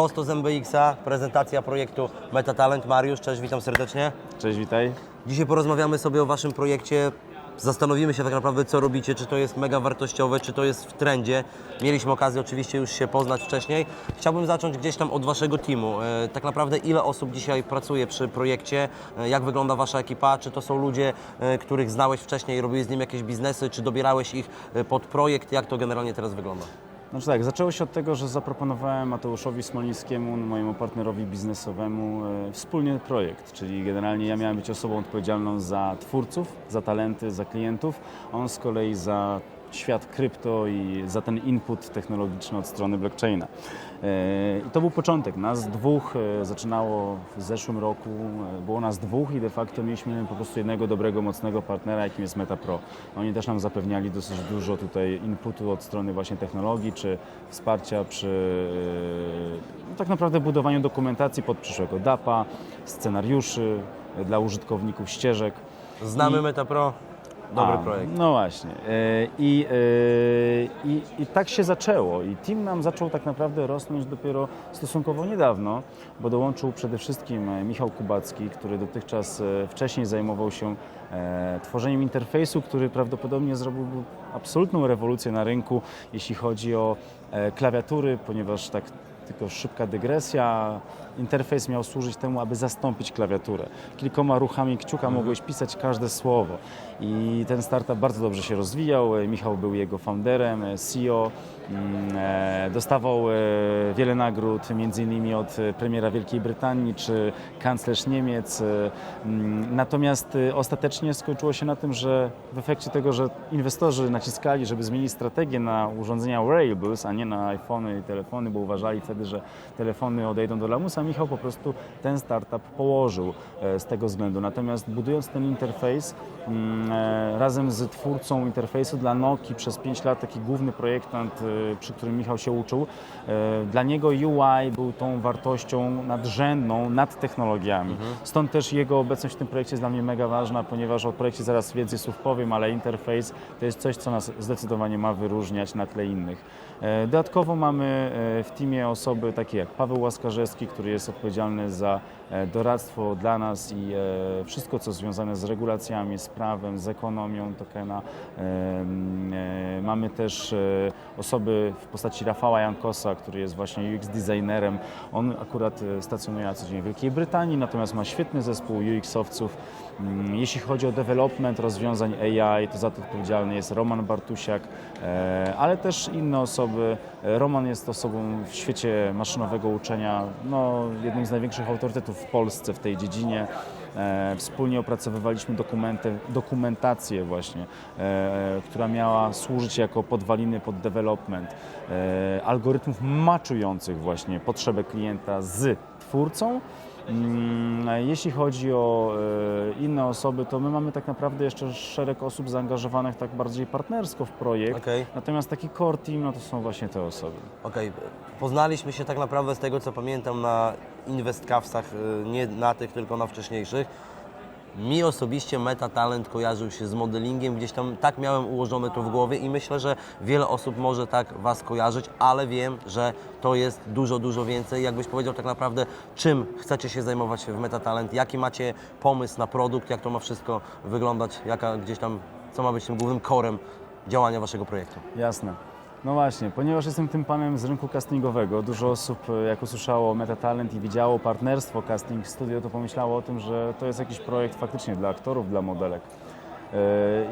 Prosto z MBX-a, prezentacja projektu Metatalent. Mariusz, cześć, witam serdecznie. Cześć, witaj. Dzisiaj porozmawiamy sobie o Waszym projekcie. Zastanowimy się tak naprawdę, co robicie, czy to jest mega wartościowe, czy to jest w trendzie. Mieliśmy okazję oczywiście już się poznać wcześniej. Chciałbym zacząć gdzieś tam od Waszego teamu. E, Tak naprawdę ile osób dzisiaj pracuje przy projekcie? E, Jak wygląda Wasza ekipa? Czy to są ludzie, e, których znałeś wcześniej i robiłeś z nimi jakieś biznesy? Czy dobierałeś ich pod projekt? Jak to generalnie teraz wygląda? Znaczy tak, zaczęło się od tego, że zaproponowałem Mateuszowi Smolińskiemu, mojemu partnerowi biznesowemu, e, wspólnie projekt, czyli generalnie ja miałem być osobą odpowiedzialną za twórców, za talenty, za klientów, on z kolei za świat krypto i za ten input technologiczny od strony blockchaina. E, I to był początek. Nas dwóch e, zaczynało w zeszłym roku, e, było nas dwóch i de facto mieliśmy po prostu jednego dobrego, mocnego partnera, jakim jest MetaPro. Oni też nam zapewniali dosyć dużo tutaj inputu od strony właśnie technologii, czy wsparcia przy no tak naprawdę budowaniu dokumentacji pod przyszłego DAPA, scenariuszy dla użytkowników ścieżek. Znamy I- MetaPro, dobry a, projekt. No właśnie. E, I, e, i, I tak się zaczęło. I team nam zaczął tak naprawdę rosnąć dopiero stosunkowo niedawno, bo dołączył przede wszystkim e, Michał Kubacki, który dotychczas wcześniej zajmował się tworzeniem interfejsu, który prawdopodobnie zrobiłby absolutną rewolucję na rynku, jeśli chodzi o klawiatury, ponieważ tak tylko szybka dygresja. Interfejs miał służyć temu, aby zastąpić klawiaturę. Kilkoma ruchami kciuka mogłeś pisać każde słowo. I ten startup bardzo dobrze się rozwijał. E, Michał był jego founderem, e, CEO. Mm, e, Dostawał wiele nagród, między innymi od premiera Wielkiej Brytanii czy kanclerz Niemiec. Mm, Natomiast ostatecznie skończyło się na tym, że w efekcie tego, że inwestorzy naciskali, żeby zmienić strategię na urządzenia wearables, a nie na iPhony i telefony, bo uważali wtedy, że telefony odejdą do lamusa, Michał po prostu ten startup położył e, z tego względu. Natomiast budując ten interfejs mm, e, razem z twórcą interfejsu dla Nokii przez 5 lat, taki główny projektant, e, przy którym Michał się uczył, dla niego UI był tą wartością nadrzędną nad technologiami. Stąd też jego obecność w tym projekcie jest dla mnie mega ważna, ponieważ o projekcie zaraz więcej słów powiem, ale interfejs to jest coś, co nas zdecydowanie ma wyróżniać na tle innych. Dodatkowo mamy w teamie osoby takie jak Paweł Łaskarzewski, który jest odpowiedzialny za e, doradztwo dla nas i e, wszystko, co związane z regulacjami, z prawem, z ekonomią tokena. Mamy też e, osoby w postaci Rafała Jankosa, który jest właśnie UX designerem. On akurat e, stacjonuje na co dzień w Wielkiej Brytanii, natomiast ma świetny zespół UX-owców. Mm, Jeśli chodzi o development rozwiązań AI, to za to odpowiedzialny jest Roman Bartusiak, e, ale też inne osoby. Roman jest osobą w świecie maszynowego uczenia, no, jednym z największych autorytetów w Polsce w tej dziedzinie. E, Wspólnie opracowywaliśmy dokumenty, dokumentację właśnie, e, która miała służyć jako podwaliny pod development e, algorytmów maczujących właśnie potrzebę klienta z twórcą. Mm, Jeśli chodzi o e, inne osoby, to my mamy tak naprawdę jeszcze szereg osób zaangażowanych tak bardziej partnersko w projekt. Okej. Natomiast taki core team, no to są właśnie te osoby. Okej, poznaliśmy się tak naprawdę z tego, co pamiętam na InvestCavsach, y, nie na tych, tylko na wcześniejszych. Mi osobiście Meta Talent kojarzył się z modelingiem, gdzieś tam tak miałem ułożone to w głowie i myślę, że wiele osób może tak Was kojarzyć, ale wiem, że to jest dużo, dużo więcej. Jakbyś powiedział tak naprawdę, czym chcecie się zajmować w Meta Talent, jaki macie pomysł na produkt, jak to ma wszystko wyglądać, jaka gdzieś tam, co ma być tym głównym korem działania Waszego projektu. Jasne. No właśnie, ponieważ jestem tym panem z rynku castingowego, dużo osób e, jak usłyszało Metatalent i widziało partnerstwo Casting Studio, to pomyślało o tym, że to jest jakiś projekt faktycznie dla aktorów, dla modelek. E,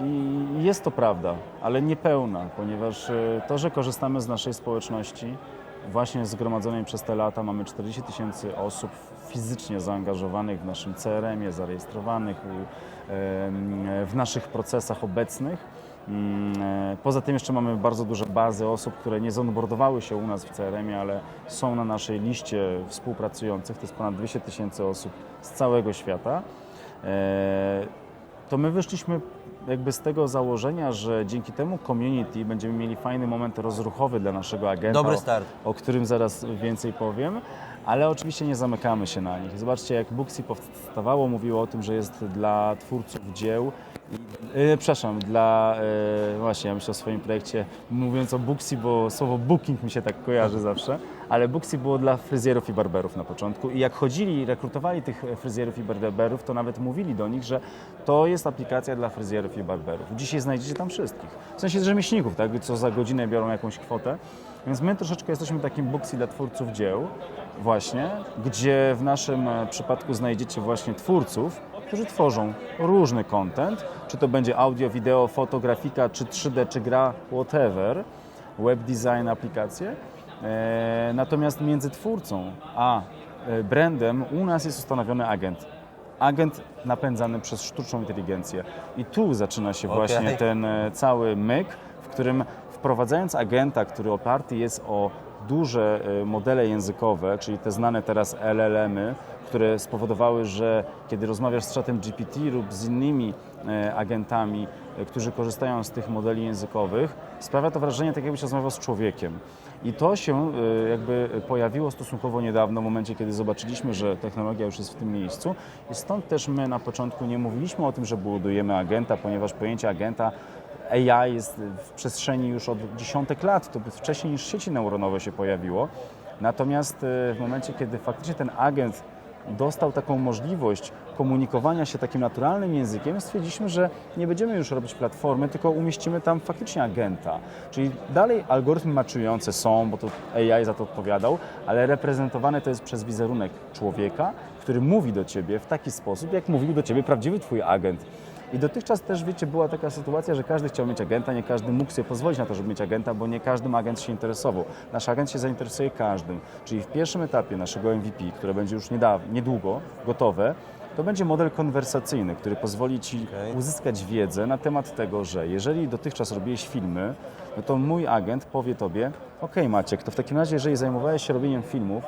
I jest to prawda, ale niepełna, ponieważ e, to, że korzystamy z naszej społeczności, właśnie zgromadzonej przez te lata, mamy 40 tysięcy osób fizycznie zaangażowanych w naszym CRM-ie, zarejestrowanych w naszych procesach obecnych. Mm, e, Poza tym jeszcze mamy bardzo duże bazy osób, które nie zonboardowały się u nas w CRM-ie, ale są na naszej liście współpracujących. To jest ponad 200 tysięcy osób z całego świata. E, To my wyszliśmy jakby z tego założenia, że dzięki temu community będziemy mieli fajny moment rozruchowy dla naszego agenta, Dobry o- start. o którym zaraz więcej powiem, ale oczywiście nie zamykamy się na nich. Zobaczcie, jak Booksy powstawało, mówiło o tym, że jest dla twórców dzieł, e, przepraszam, dla, e, właśnie ja myślę o swoim projekcie, mówiąc o Booksy, bo słowo booking mi się tak kojarzy zawsze, ale Booksy było dla fryzjerów i barberów na początku. I jak chodzili rekrutowali tych fryzjerów i barberów, to nawet mówili do nich, że to jest aplikacja dla fryzjerów i barberów. Dzisiaj znajdziecie tam wszystkich, w sensie rzemieślników, tak, co za godzinę biorą jakąś kwotę, więc my troszeczkę jesteśmy takim Booksy dla twórców dzieł, właśnie, gdzie w naszym e, przypadku znajdziecie właśnie twórców, którzy tworzą różny content, czy to będzie audio, wideo, fotografika, czy 3D, czy gra, whatever, web design, aplikacje. E, natomiast między twórcą a e, brandem u nas jest ustanowiony agent. Agent napędzany przez sztuczną inteligencję. I tu zaczyna się Okej. właśnie ten e, cały myk, w którym wprowadzając agenta, który oparty jest o duże e, modele językowe, czyli te znane teraz LLM-y, które spowodowały, że kiedy rozmawiasz z czatem GPT lub z innymi agentami, e, którzy korzystają z tych modeli językowych, sprawia to wrażenie tak jakbyś rozmawiał z człowiekiem. I to się e, jakby pojawiło stosunkowo niedawno, w momencie kiedy zobaczyliśmy, że technologia już jest w tym miejscu i stąd też my na początku nie mówiliśmy o tym, że budujemy agenta, ponieważ pojęcie agenta AI jest w przestrzeni już od dziesiątek lat, to wcześniej niż sieci neuronowe się pojawiło. Natomiast e, w momencie, kiedy faktycznie ten agent dostał taką możliwość komunikowania się takim naturalnym językiem, stwierdziliśmy, że nie będziemy już robić platformy, tylko umieścimy tam faktycznie agenta. Czyli dalej algorytmy maczujące są, bo to AI za to odpowiadał, ale reprezentowane to jest przez wizerunek człowieka, który mówi do ciebie w taki sposób, jak mówił do ciebie prawdziwy twój agent. I dotychczas też, wiecie, była taka sytuacja, że każdy chciał mieć agenta, nie każdy mógł sobie pozwolić na to, żeby mieć agenta, bo nie każdym agent się interesował. Nasz agent się zainteresuje każdym. Czyli w pierwszym etapie naszego MVP, które będzie już niedawno, niedługo gotowe, to będzie model konwersacyjny, który pozwoli Ci Okej. uzyskać wiedzę na temat tego, że jeżeli dotychczas robiłeś filmy, no to mój agent powie Tobie, ok Maciek, to w takim razie, jeżeli zajmowałeś się robieniem filmów,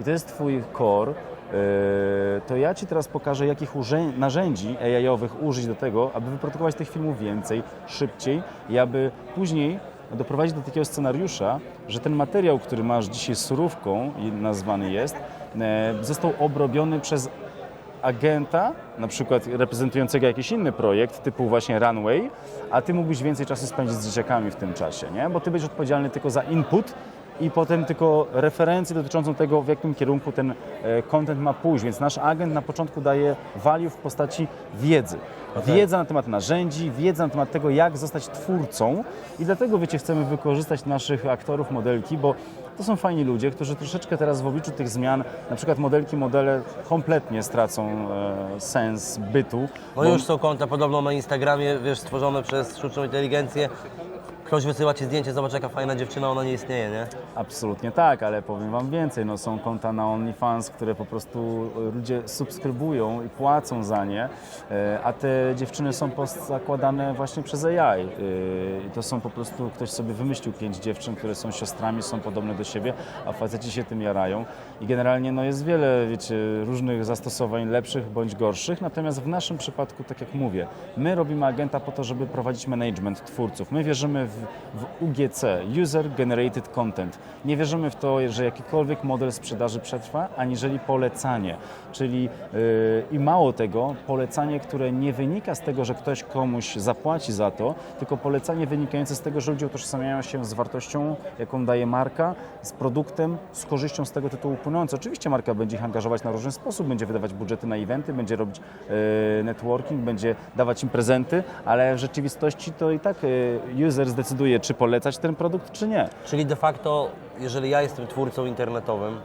i to jest Twój core, yy, to ja Ci teraz pokażę, jakich narzędzi AI-owych użyć do tego, aby wyprodukować tych filmów więcej, szybciej i aby później doprowadzić do takiego scenariusza, że ten materiał, który masz dzisiaj surówką, nazwany jest, e, został obrobiony przez agenta, na przykład reprezentującego jakiś inny projekt, typu właśnie Runway, a ty mógłbyś więcej czasu spędzić z dzieciakami w tym czasie, nie? Bo ty będziesz odpowiedzialny tylko za input i potem tylko referencję dotyczącą tego, w jakim kierunku ten e, content ma pójść. Więc nasz agent na początku daje value w postaci wiedzy. Wiedza na temat narzędzi, wiedza na temat tego, jak zostać twórcą i dlatego, wiecie, chcemy wykorzystać naszych aktorów, modelki, bo to są fajni ludzie, którzy troszeczkę teraz w obliczu tych zmian, na przykład modelki, modele kompletnie stracą e, sens bytu. No bo- już są konta podobno na Instagramie, wiesz, stworzone przez sztuczną inteligencję. Ktoś wysyła ci zdjęcie, zobacz jaka fajna dziewczyna, ona nie istnieje, nie? Absolutnie tak, ale powiem Wam więcej. No, są konta na OnlyFans, które po prostu ludzie subskrybują i płacą za nie, e, a te dziewczyny są zakładane właśnie przez AI. E, I to są po prostu, ktoś sobie wymyślił pięć dziewczyn, które są siostrami, są podobne do siebie, a faceci się tym jarają. I generalnie no, jest wiele, wiecie, różnych zastosowań lepszych bądź gorszych, natomiast w naszym przypadku, tak jak mówię, my robimy agenta po to, żeby prowadzić management twórców. My wierzymy w, w UGC, User Generated Content. Nie wierzymy w to, że jakikolwiek model sprzedaży przetrwa, aniżeli polecanie. Czyli yy, i mało tego, polecanie, które nie wynika z tego, że ktoś komuś zapłaci za to, tylko polecanie wynikające z tego, że ludzie utożsamiają się z wartością, jaką daje marka, z produktem, z korzyścią z tego tytułu płynące. Oczywiście marka będzie ich angażować na różny sposób, będzie wydawać budżety na eventy, będzie robić e, networking, będzie dawać im prezenty, ale w rzeczywistości to i tak e, user zdecyduje, czy polecać ten produkt, czy nie. Czyli de facto, jeżeli ja jestem twórcą internetowym,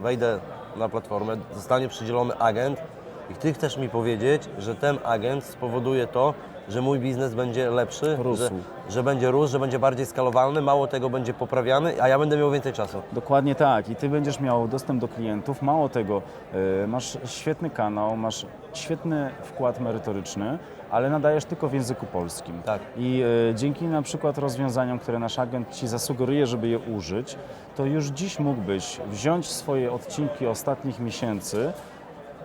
wejdę na platformę, zostanie przydzielony agent i ty chcesz mi powiedzieć, że ten agent spowoduje to, że mój biznes będzie lepszy, że, że będzie rósł, że będzie bardziej skalowalny, mało tego będzie poprawiany, a ja będę miał więcej czasu. Dokładnie tak. I ty będziesz miał dostęp do klientów. Mało tego, e, masz świetny kanał, masz świetny wkład merytoryczny, ale nadajesz tylko w języku polskim. Tak. I e, dzięki na przykład rozwiązaniom, które nasz agent Ci zasugeruje, żeby je użyć, to już dziś mógłbyś wziąć swoje odcinki ostatnich miesięcy,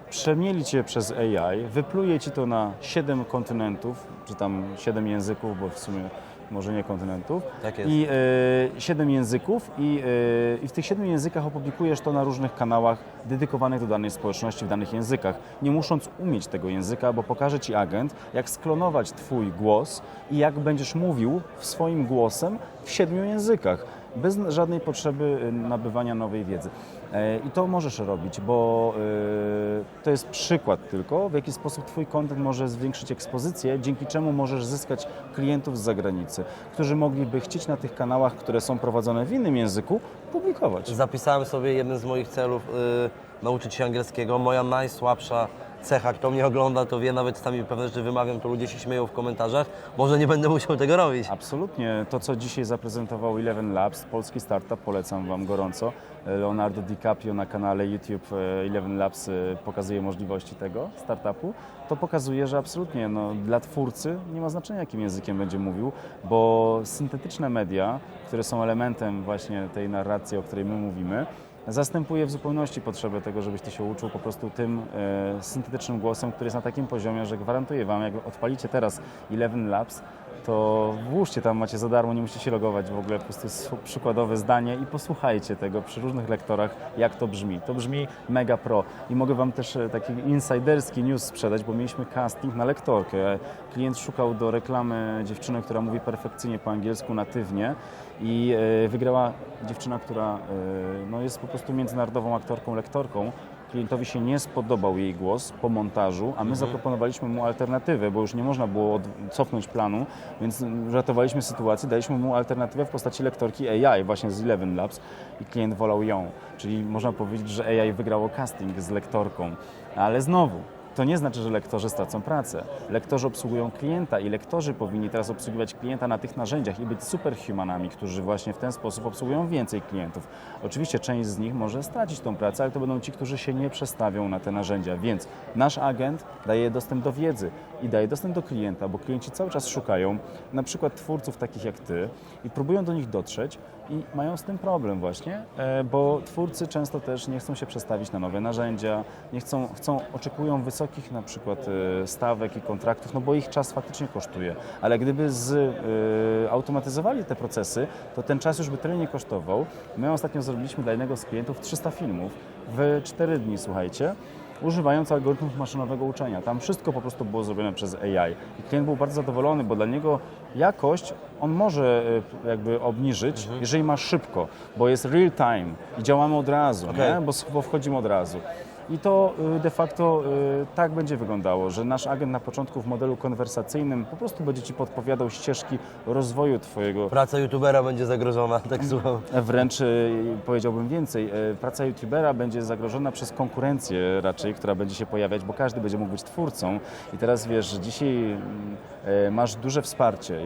przemieli cię przez AI, wypluje ci to na 7 kontynentów, czy tam 7 języków, bo w sumie może nie kontynentów. Tak jest. I e, 7 języków i, e, i w tych 7 językach opublikujesz to na różnych kanałach dedykowanych do danej społeczności w danych językach, nie musząc umieć tego języka, bo pokaże ci agent, jak sklonować twój głos i jak będziesz mówił swoim głosem w siedmiu językach bez żadnej potrzeby y, nabywania nowej wiedzy. E, I to możesz robić, bo y, to jest przykład tylko, w jaki sposób Twój content może zwiększyć ekspozycję, dzięki czemu możesz zyskać klientów z zagranicy, którzy mogliby chcieć na tych kanałach, które są prowadzone w innym języku, publikować. Zapisałem sobie jeden z moich celów, y, nauczyć się angielskiego. Moja najsłabsza cecha, kto mnie ogląda, to wie, nawet czasami pewne rzeczy wymawiam, to ludzie się śmieją w komentarzach. Może nie będę musiał tego robić. Absolutnie. To, co dzisiaj zaprezentował Eleven Labs, polski startup, polecam Wam gorąco. Leonardo DiCaprio na kanale YouTube e, Eleven Labs e, pokazuje możliwości tego startupu. To pokazuje, że absolutnie no, dla twórcy nie ma znaczenia, jakim językiem będzie mówił, bo syntetyczne media, które są elementem właśnie tej narracji, o której my mówimy, zastępuje w zupełności potrzebę tego, żebyś ty się uczył po prostu tym e, syntetycznym głosem, który jest na takim poziomie, że gwarantuję Wam, jak odpalicie teraz Eleven Labs, to włóżcie tam, macie za darmo, nie musicie się logować w ogóle, po prostu przykładowe zdanie i posłuchajcie tego przy różnych lektorach, jak to brzmi. To brzmi mega pro i mogę Wam też e, taki insiderski news sprzedać, bo mieliśmy casting na lektorkę. Klient szukał do reklamy dziewczyny, która mówi perfekcyjnie po angielsku, natywnie i e, wygrała dziewczyna, która e, no, jest po prostu międzynarodową aktorką, lektorką. Klientowi się nie spodobał jej głos po montażu, a my zaproponowaliśmy mu alternatywę, bo już nie można było cofnąć planu, więc ratowaliśmy sytuację, daliśmy mu alternatywę w postaci lektorki AI właśnie z Eleven Labs i klient wolał ją. Czyli można powiedzieć, że AI wygrało casting z lektorką. Ale znowu, to nie znaczy, że lektorzy stracą pracę. Lektorzy obsługują klienta i lektorzy powinni teraz obsługiwać klienta na tych narzędziach i być superhumanami, którzy właśnie w ten sposób obsługują więcej klientów. Oczywiście część z nich może stracić tą pracę, ale to będą ci, którzy się nie przestawią na te narzędzia. Więc nasz agent daje dostęp do wiedzy i daje dostęp do klienta, bo klienci cały czas szukają na przykład twórców takich jak ty i próbują do nich dotrzeć i mają z tym problem właśnie, e, bo twórcy często też nie chcą się przestawić na nowe narzędzia, nie chcą, chcą oczekują wysokich na przykład e, stawek i kontraktów, no bo ich czas faktycznie kosztuje. Ale gdyby z, e, te procesy, to ten czas już by tyle nie kosztował. My ostatnio zrobiliśmy dla jednego z klientów 300 filmów w 4 dni, słuchajcie używając algorytmów maszynowego uczenia. Tam wszystko po prostu było zrobione przez AI. I klient był bardzo zadowolony, bo dla niego jakość on może y, jakby obniżyć, jeżeli ma szybko, bo jest real time i działamy od razu? Bo, s- bo wchodzimy od razu. I to y, de facto y, tak będzie wyglądało, że nasz agent na początku w modelu konwersacyjnym po prostu będzie Ci podpowiadał ścieżki rozwoju Twojego Praca youtubera będzie zagrożona, tak słucham. Wręcz e, powiedziałbym więcej, praca youtubera będzie zagrożona przez konkurencję raczej, która będzie się pojawiać, bo każdy będzie mógł być twórcą. I teraz wiesz, że dzisiaj masz duże wsparcie.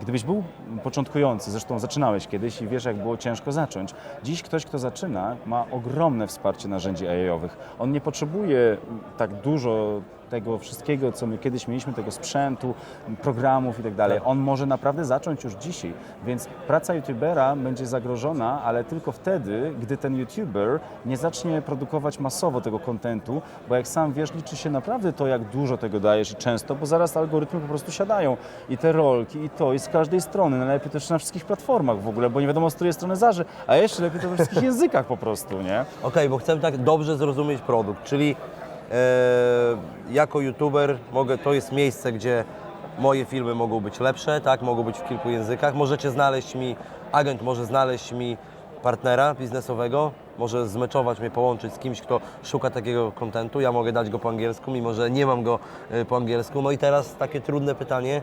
Gdybyś był początkujący, zresztą zaczynałeś kiedyś i wiesz, jak było ciężko zacząć. Dziś ktoś, kto zaczyna, ma ogromne wsparcie narzędzi AI-owych. On nie potrzebuje tak dużo tego wszystkiego, co my kiedyś mieliśmy, tego sprzętu, programów i tak dalej. On może naprawdę zacząć już dzisiaj, więc praca youtubera będzie zagrożona, ale tylko wtedy, gdy ten youtuber nie zacznie produkować masowo tego kontentu, bo jak sam wiesz, liczy się naprawdę to, jak dużo tego dajesz i często, bo zaraz algorytmy po prostu siadają i te rolki i to i z każdej strony, najlepiej też na wszystkich platformach w ogóle, bo nie wiadomo z której strony zaży, a jeszcze lepiej to we wszystkich językach po prostu, nie? Okej, bo chcę tak dobrze zrozumieć produkt, czyli jako youtuber mogę, to jest miejsce, gdzie moje filmy mogą być lepsze, tak, mogą być w kilku językach. Możecie znaleźć mi, agent może znaleźć mi partnera biznesowego, może zmeczować mnie, połączyć z kimś, kto szuka takiego kontentu. Ja mogę dać go po angielsku, mimo że nie mam go e, po angielsku. No i teraz takie trudne pytanie,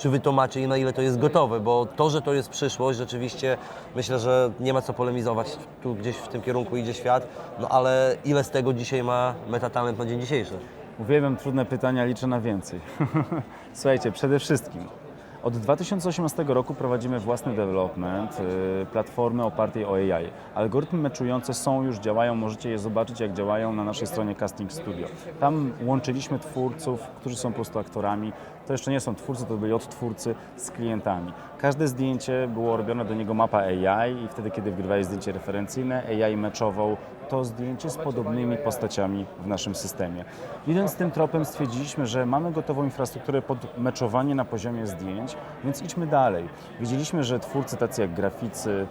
czy wy to macie i na ile to jest gotowe, bo to, że to jest przyszłość, rzeczywiście myślę, że nie ma co polemizować, tu gdzieś w tym kierunku idzie świat, no ale ile z tego dzisiaj ma metatalent na dzień dzisiejszy? Uwielbiam trudne pytania, liczę na więcej. Słuchajcie, przede wszystkim od 2018 roku prowadzimy własny development y, platformy opartej o AI. Algorytmy meczujące są już, działają, możecie je zobaczyć jak działają na naszej stronie Casting Studio. Tam łączyliśmy twórców, którzy są po prostu aktorami. To jeszcze nie są twórcy, to byli odtwórcy z klientami. Każde zdjęcie było robione do niego mapa AI i wtedy, kiedy wgrywałeś zdjęcie referencyjne, AI meczował to zdjęcie z podobnymi postaciami w naszym systemie. Idąc tym tropem stwierdziliśmy, że mamy gotową infrastrukturę pod meczowanie na poziomie zdjęć, więc idźmy dalej. Widzieliśmy, że twórcy tacy jak graficy,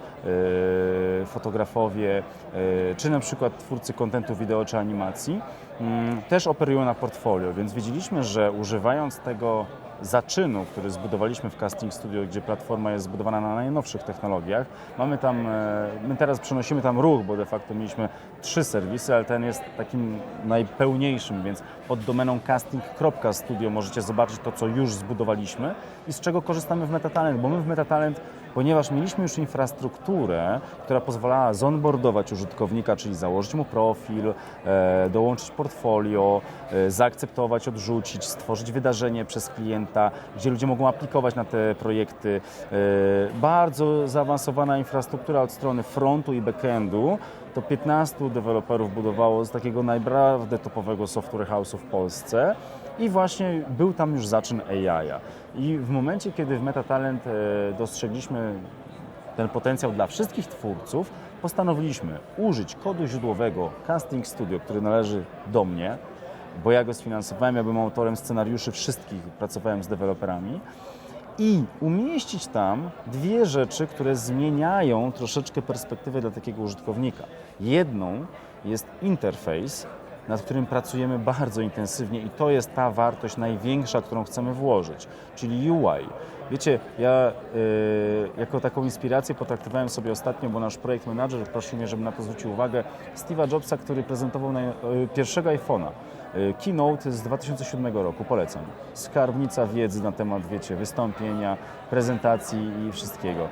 yy, fotografowie, yy, czy na przykład twórcy kontentu wideo czy animacji mm, też operują na portfolio, więc wiedzieliśmy, że używając tego zaczynu, który zbudowaliśmy w Casting Studio, gdzie platforma jest zbudowana na najnowszych technologiach. Mamy tam, e, my teraz przenosimy tam ruch, bo de facto mieliśmy trzy serwisy, ale ten jest takim najpełniejszym, więc pod domeną casting.studio możecie zobaczyć to, co już zbudowaliśmy i z czego korzystamy w Metatalent, bo my w Metatalent ponieważ mieliśmy już infrastrukturę, która pozwalała zonboardować użytkownika, czyli założyć mu profil, e, dołączyć portfolio, e, zaakceptować, odrzucić, stworzyć wydarzenie przez klienta, gdzie ludzie mogą aplikować na te projekty. E, bardzo zaawansowana infrastruktura od strony frontu i backendu. To 15 deweloperów budowało z takiego naprawdę topowego software house'u w Polsce. I właśnie był tam już zaczyn AI. I w momencie, kiedy w MetaTalent e, dostrzegliśmy ten potencjał dla wszystkich twórców, postanowiliśmy użyć kodu źródłowego Casting Studio, który należy do mnie, bo ja go sfinansowałem, ja byłem autorem scenariuszy wszystkich, pracowałem z deweloperami i umieścić tam dwie rzeczy, które zmieniają troszeczkę perspektywę dla takiego użytkownika. Jedną jest interfejs, nad którym pracujemy bardzo intensywnie i to jest ta wartość największa, którą chcemy włożyć, czyli UI. Wiecie, ja y, jako taką inspirację potraktowałem sobie ostatnio, bo nasz projekt manager prosił mnie, żebym na to zwrócił uwagę, Steve'a Jobsa, który prezentował na, y, pierwszego iPhone'a. Y, Keynote z 2007 roku, polecam. Skarbnica wiedzy na temat, wiecie, wystąpienia, prezentacji i wszystkiego.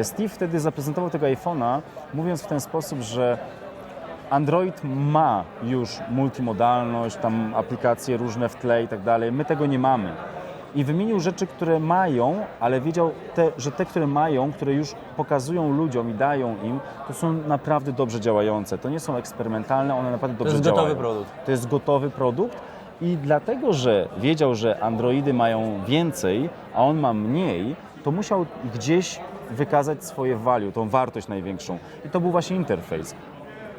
Y, Steve wtedy zaprezentował tego iPhone'a, mówiąc w ten sposób, że Android ma już multimodalność, tam aplikacje różne w tle i tak dalej. My tego nie mamy. I wymienił rzeczy, które mają, ale wiedział, te, że te, które mają, które już pokazują ludziom i dają im, to są naprawdę dobrze działające. To nie są eksperymentalne, one naprawdę To dobrze jest działają. gotowy produkt. To jest gotowy produkt i dlatego, że wiedział, że Androidy mają więcej, a on ma mniej, to musiał gdzieś wykazać swoje value, tą wartość największą. I to był właśnie interfejs.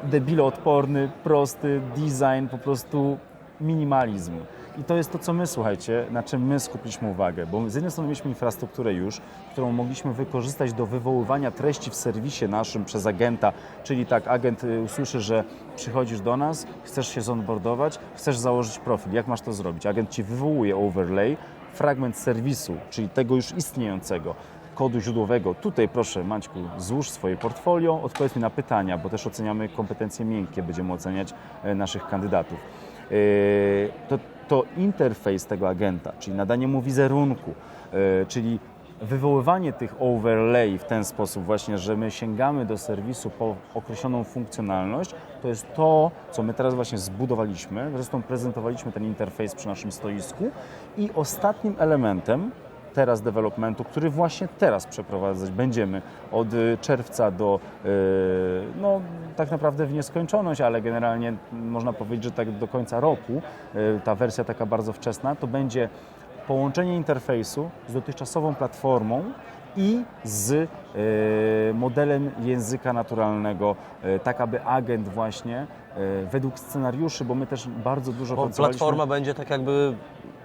Debiloodporny, prosty, design, po prostu minimalizm. I to jest to, co my, słuchajcie, na czym my skupiliśmy uwagę, bo z jednej strony mieliśmy infrastrukturę już, którą mogliśmy wykorzystać do wywoływania treści w serwisie naszym przez agenta, czyli tak, agent y, usłyszy, że przychodzisz do nas, chcesz się zonboardować, chcesz założyć profil, jak masz to zrobić? Agent Ci wywołuje overlay, fragment serwisu, czyli tego już istniejącego, kodu źródłowego. Tutaj proszę Maćku, złóż swoje portfolio, odpowiedz mi na pytania, bo też oceniamy kompetencje miękkie, będziemy oceniać e, naszych kandydatów. E, To, to interfejs tego agenta, czyli nadanie mu wizerunku, e, czyli wywoływanie tych overlay w ten sposób właśnie, że my sięgamy do serwisu po określoną funkcjonalność, to jest to, co my teraz właśnie zbudowaliśmy. Zresztą prezentowaliśmy ten interfejs przy naszym stoisku i ostatnim elementem teraz developmentu, który właśnie teraz przeprowadzać będziemy. Od y, czerwca do, y, no tak naprawdę w nieskończoność, ale generalnie można powiedzieć, że tak do końca roku, y, ta wersja taka bardzo wczesna, to będzie połączenie interfejsu z dotychczasową platformą i z modelem języka naturalnego, tak aby agent właśnie według scenariuszy, bo my też bardzo dużo Bo platforma będzie tak jakby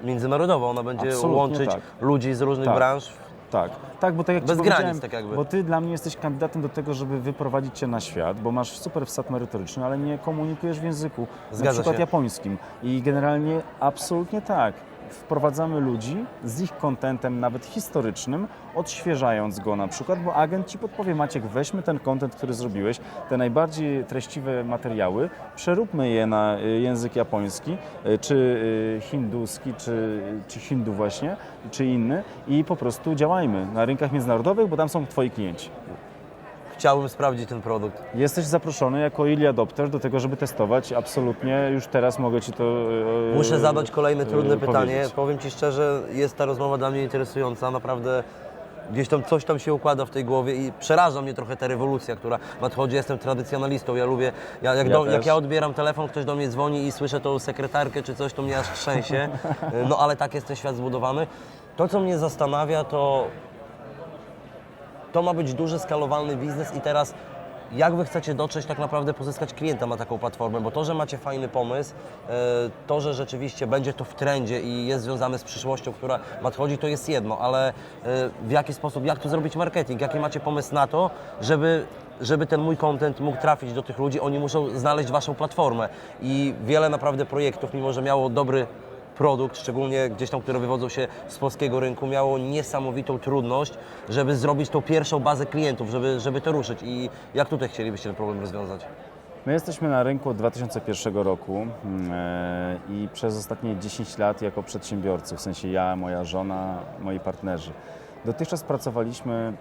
międzynarodowa, ona będzie Absolutnie łączyć tak. ludzi z różnych Tak. branż. Tak, tak, bo tak jak Bez granic, tak jakby. Bo ty dla mnie jesteś kandydatem do tego, żeby wyprowadzić cię na świat, bo masz super wsad merytoryczny, ale nie komunikujesz w języku, Zgadza na przykład się. japońskim. I generalnie absolutnie tak. Wprowadzamy ludzi z ich kontentem, nawet historycznym, odświeżając go na przykład, bo agent ci podpowie, Maciek, weźmy ten kontent, który zrobiłeś, te najbardziej treściwe materiały, przeróbmy je na y, język japoński, y, czy y, hinduski, czy, czy hindu właśnie, czy inny i po prostu działajmy na rynkach międzynarodowych, bo tam są twoi klienci. Chciałbym sprawdzić ten produkt. Jesteś zaproszony jako early adopter do tego, żeby testować. Absolutnie, już teraz mogę ci to. e, Muszę zadać kolejne trudne e, pytanie. powiedzieć. Powiem Ci szczerze, jest ta rozmowa dla mnie interesująca. Naprawdę gdzieś tam coś tam się układa w tej głowie i przeraża mnie trochę ta rewolucja, która nadchodzi. Jestem tradycjonalistą, ja lubię, ja, jak, Ja do, jak też. ja odbieram telefon, ktoś do mnie dzwoni i słyszę tą sekretarkę czy coś, to mnie aż trzęsie. No ale tak jest ten świat zbudowany. To, co mnie zastanawia, to to ma być duży, skalowalny biznes i teraz jak wy chcecie dotrzeć tak naprawdę pozyskać klienta na taką platformę, bo to, że macie fajny pomysł, e, to, że rzeczywiście będzie to w trendzie i jest związane z przyszłością, która nadchodzi, to jest jedno, ale e, w jaki sposób, jak tu zrobić marketing, jaki macie pomysł na to, żeby żeby ten mój content mógł trafić do tych ludzi, oni muszą znaleźć waszą platformę. I wiele naprawdę projektów, mimo że miało dobry produkt, szczególnie gdzieś tam, które wywodzą się z polskiego rynku, miało niesamowitą trudność, żeby zrobić tą pierwszą bazę klientów, żeby, żeby to ruszyć. I jak tutaj chcielibyście ten problem rozwiązać? My jesteśmy na rynku od 2001 roku mm, e, i przez ostatnie 10 lat jako przedsiębiorcy, w sensie ja, moja żona, moi partnerzy. Dotychczas pracowaliśmy,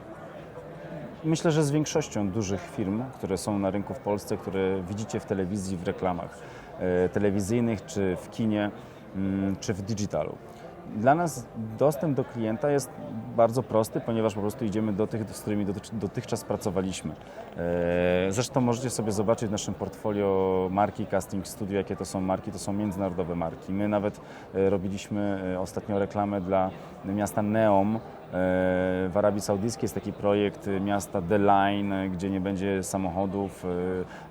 myślę, że z większością dużych firm, które są na rynku w Polsce, które widzicie w telewizji, w reklamach e, telewizyjnych, czy w kinie, czy w digitalu. Dla nas dostęp do klienta jest bardzo prosty, ponieważ po prostu idziemy do tych, z którymi dotychczas pracowaliśmy. E, Zresztą możecie sobie zobaczyć w naszym portfolio marki Casting Studio, jakie to są marki, to są międzynarodowe marki. My nawet e, robiliśmy e, ostatnio reklamę dla miasta Neom, w Arabii Saudyjskiej jest taki projekt miasta The Line, gdzie nie będzie samochodów,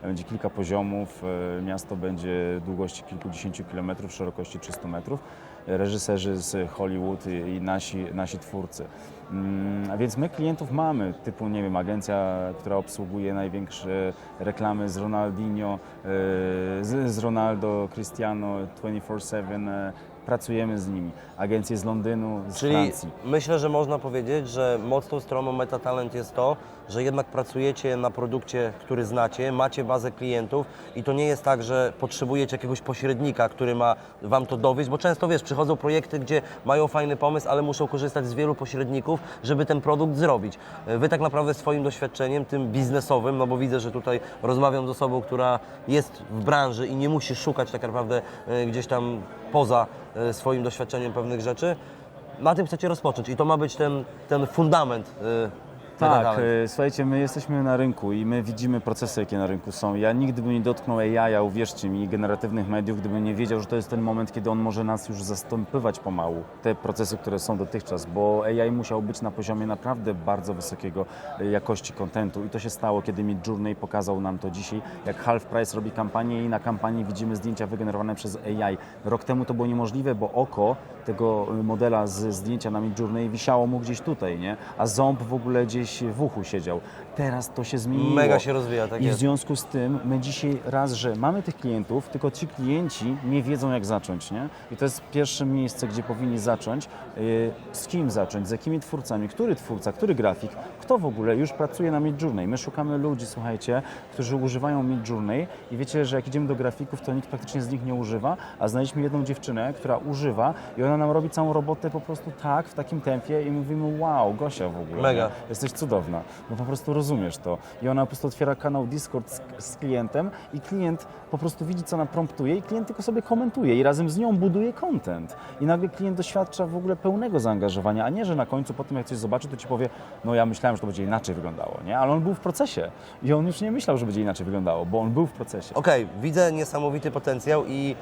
będzie kilka poziomów, miasto będzie długości kilkudziesięciu kilometrów, szerokości 300 metrów. Reżyserzy z Hollywood i nasi, nasi twórcy. Mm, A więc my klientów mamy, typu, nie wiem, agencja, która obsługuje największe reklamy z Ronaldinho, e, z, Ronaldo, Cristiano 24-7, e, pracujemy z nimi. Agencje z Londynu, z Czyli Francji. myślę, że można powiedzieć, że mocną stroną MetaTalent jest to, że jednak pracujecie na produkcie, który znacie, macie bazę klientów i to nie jest tak, że potrzebujecie jakiegoś pośrednika, który ma Wam to dowieść, bo często wiesz, przychodzą projekty, gdzie mają fajny pomysł, ale muszą korzystać z wielu pośredników, żeby ten produkt zrobić. Wy tak naprawdę swoim doświadczeniem, tym biznesowym, no bo widzę, że tutaj rozmawiam z osobą, która jest w branży i nie musi szukać tak naprawdę e, gdzieś tam poza e, swoim doświadczeniem pewnych rzeczy, na tym chcecie rozpocząć i to ma być ten, ten fundament. Tak, e, słuchajcie, my jesteśmy na rynku i my widzimy procesy, jakie na rynku są. Ja nigdy bym nie dotknął AI, uwierzcie mi, generatywnych mediów, gdybym nie wiedział, że to jest ten moment, kiedy on może nas już zastąpywać pomału, te procesy, które są dotychczas, bo AI musiał być na poziomie naprawdę bardzo wysokiego e, jakości kontentu i to się stało, kiedy Midjourney pokazał nam to dzisiaj, jak Half Price robi kampanię i na kampanii widzimy zdjęcia wygenerowane przez AI. Rok temu to było niemożliwe, bo oko tego e, modela z zdjęcia na Midjourney wisiało mu gdzieś tutaj, nie? A ząb w ogóle gdzieś w uchu siedział. Teraz to się zmieniło. Mega się rozwija, tak I w jest. związku z tym my dzisiaj raz, że mamy tych klientów, tylko ci klienci nie wiedzą jak zacząć, nie? I to jest pierwsze miejsce, gdzie powinni zacząć. Yy, Z kim zacząć, z jakimi twórcami, który twórca, który grafik, kto w ogóle już pracuje na Midjourney. My szukamy ludzi, słuchajcie, którzy używają Midjourney i wiecie, że jak idziemy do grafików, to nikt praktycznie z nich nie używa, a znaleźliśmy jedną dziewczynę, która używa i ona nam robi całą robotę po prostu tak, w takim tempie i mówimy wow, Gosia w ogóle. Mega. Nie? Jesteś cudowna, bo po prostu rozumiesz to. I ona po prostu otwiera kanał Discord z, z klientem i klient po prostu widzi, co ona promptuje i klient tylko sobie komentuje i razem z nią buduje content. I nagle klient doświadcza w ogóle pełnego zaangażowania, a nie, że na końcu po tym, jak coś zobaczy, to ci powie, no ja myślałem, że to będzie inaczej wyglądało, nie? Ale on był w procesie i on już nie myślał, że będzie inaczej wyglądało, bo on był w procesie. Okej, widzę niesamowity potencjał i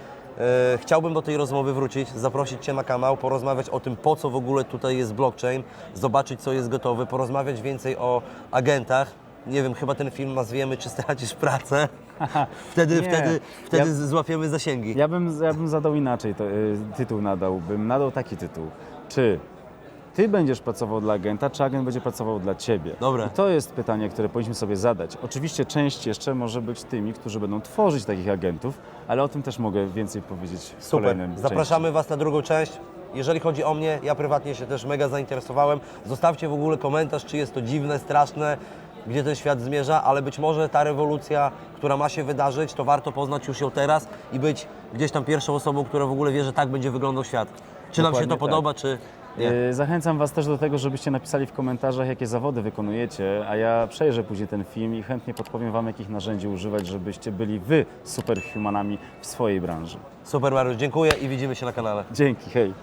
chciałbym do tej rozmowy wrócić, zaprosić Cię na kanał, porozmawiać o tym, po co w ogóle tutaj jest blockchain, zobaczyć, co jest gotowe, porozmawiać więcej o agentach. Nie wiem, chyba ten film nazwiemy, czy stracisz pracę. Wtedy, Nie. wtedy, wtedy Ja- złapiemy zasięgi. Ja bym, ja bym zadał inaczej, to, y, tytuł nadał, bym nadał taki tytuł. Czy ty będziesz pracował dla agenta, czy agent będzie pracował dla ciebie? Dobra. I to jest pytanie, które powinniśmy sobie zadać. Oczywiście część jeszcze może być tymi, którzy będą tworzyć takich agentów, ale o tym też mogę więcej powiedzieć w Super. kolejnym Zapraszamy Was na drugą część. Jeżeli chodzi o mnie, ja prywatnie się też mega zainteresowałem. Zostawcie w ogóle komentarz, czy jest to dziwne, straszne, gdzie ten świat zmierza, ale być może ta rewolucja, która ma się wydarzyć, to warto poznać już ją teraz i być gdzieś tam pierwszą osobą, która w ogóle wie, że tak będzie wyglądał świat. Czy nam się Dokładnie to tak. podoba, czy nie. Yy, Zachęcam Was też do tego, żebyście napisali w komentarzach, jakie zawody wykonujecie, a ja przejrzę później ten film i chętnie podpowiem Wam, jakich narzędzi używać, żebyście byli Wy superhumanami w swojej branży. Super Mariusz, dziękuję i widzimy się na kanale. Dzięki, hej!